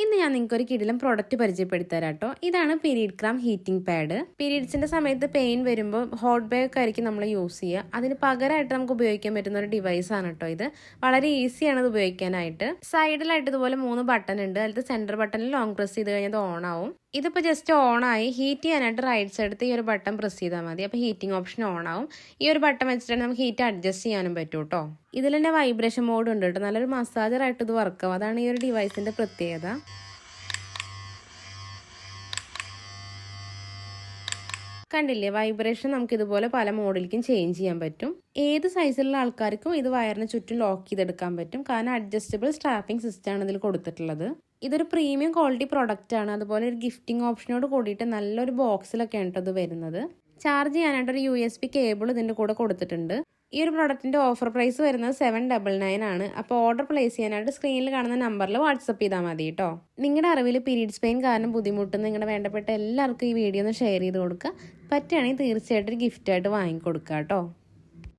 ഇന്ന് ഞാൻ നിങ്ങൾക്ക് ഒരു കിടിലം പ്രോഡക്റ്റ് പരിചയപ്പെടുത്തരാം കേട്ടോ ഇതാണ് പീരീഡ് ക്രാം ഹീറ്റിംഗ് പാഡ് പീരീഡ്സിന്റെ സമയത്ത് പെയിൻ വരുമ്പോൾ ഹോട്ട് ബാഗ് ആയിരിക്കും നമ്മൾ യൂസ് ചെയ്യുക. അതിന് പകരമായിട്ട് നമുക്ക് ഉപയോഗിക്കാൻ പറ്റുന്ന ഒരു ഡിവൈസ് ആണ് കേട്ടോ ഇത്. വളരെ ഈസിയാണ് ഇത് ഉപയോഗിക്കാനായിട്ട്. സൈഡിലായിട്ട് ഇതുപോലെ മൂന്ന് ബട്ടൺ ഉണ്ട്. അതിലത്തെ സെന്റർ ബട്ടണിൽ ലോങ് പ്രസ് ചെയ്ത് കഴിഞ്ഞാൽ ഓൺ ആവും. ഇതിപ്പോൾ ജസ്റ്റ് ഓണായി ഹീറ്റ് ചെയ്യാനായിട്ട് റൈറ്റ് സൈഡത്ത് ഈ ഒരു ബട്ടൺ പ്രസ് ചെയ്താൽ മതി. അപ്പോൾ ഹീറ്റിംഗ് ഓപ്ഷൻ ഓൺ ആവും. ഈ ഒരു ബട്ടൺ വെച്ചിട്ട് നമുക്ക് ഹീറ്റ് അഡ്ജസ്റ്റ് ചെയ്യാനും പറ്റും കേട്ടോ ഇതിൽ തന്നെ വൈബ്രേഷൻ മോഡ് ഉണ്ട് കേട്ടോ നല്ലൊരു മസാജറായിട്ട് ഇത് വർക്കാവും അതാണ് ഈ ഒരു ഡിവൈസിന്റെ പ്രത്യേകത. കണ്ടില്ലേ? വൈബ്രേഷൻ നമുക്ക് ഇതുപോലെ പല മോഡിലേക്കും ചേഞ്ച് ചെയ്യാൻ പറ്റും. ഏത് സൈസിലുള്ള ആൾക്കാർക്കും ഇത് വയറിന് ചുറ്റും ലോക്ക് ചെയ്തെടുക്കാൻ പറ്റും. കാരണം അഡ്ജസ്റ്റബിൾ സ്ട്രാപ്പിംഗ് സിസ്റ്റമാണ് ഇതിൽ കൊടുത്തിട്ടുള്ളത്. ഇതൊരു പ്രീമിയം ക്വാളിറ്റി പ്രൊഡക്റ്റ് ആണ്. അതുപോലെ ഒരു ഗിഫ്റ്റിംഗ് ഓപ്ഷനോട് കൂടിയിട്ട് നല്ലൊരു ബോക്സിലൊക്കെയാണ് കേട്ടോ ഇത് വരുന്നത്. ചാർജ് ചെയ്യാനായിട്ട് ഒരു യു എസ് ബി കേബിൾ ഇതിന്റെ കൂടെ കൊടുത്തിട്ടുണ്ട്. ഈ ഒരു പ്രൊഡക്റ്റിന്റെ ഓഫർ പ്രൈസ് വരുന്നത് സെവൻ ഡബിൾ നയൻ ആണ്. അപ്പോൾ ഓർഡർ പ്ലേസ് ചെയ്യാനായിട്ട് സ്ക്രീനിൽ കാണുന്ന നമ്പറിൽ വാട്സപ്പ് ചെയ്താൽ മതി കേട്ടോ നിങ്ങളുടെ അറിവിൽ പീരീഡ്സ് പെയിൻ കാരണം ബുദ്ധിമുട്ടുന്ന നിങ്ങളുടെ വേണ്ടപ്പെട്ട എല്ലാവർക്കും ഈ വീഡിയോ ഒന്ന് ഷെയർ ചെയ്ത് കൊടുക്കുക പറ്റുകയാണെങ്കിൽ തീർച്ചയായിട്ടും ഒരു ഗിഫ്റ്റായിട്ട് വാങ്ങിക്കൊടുക്കുക കേട്ടോ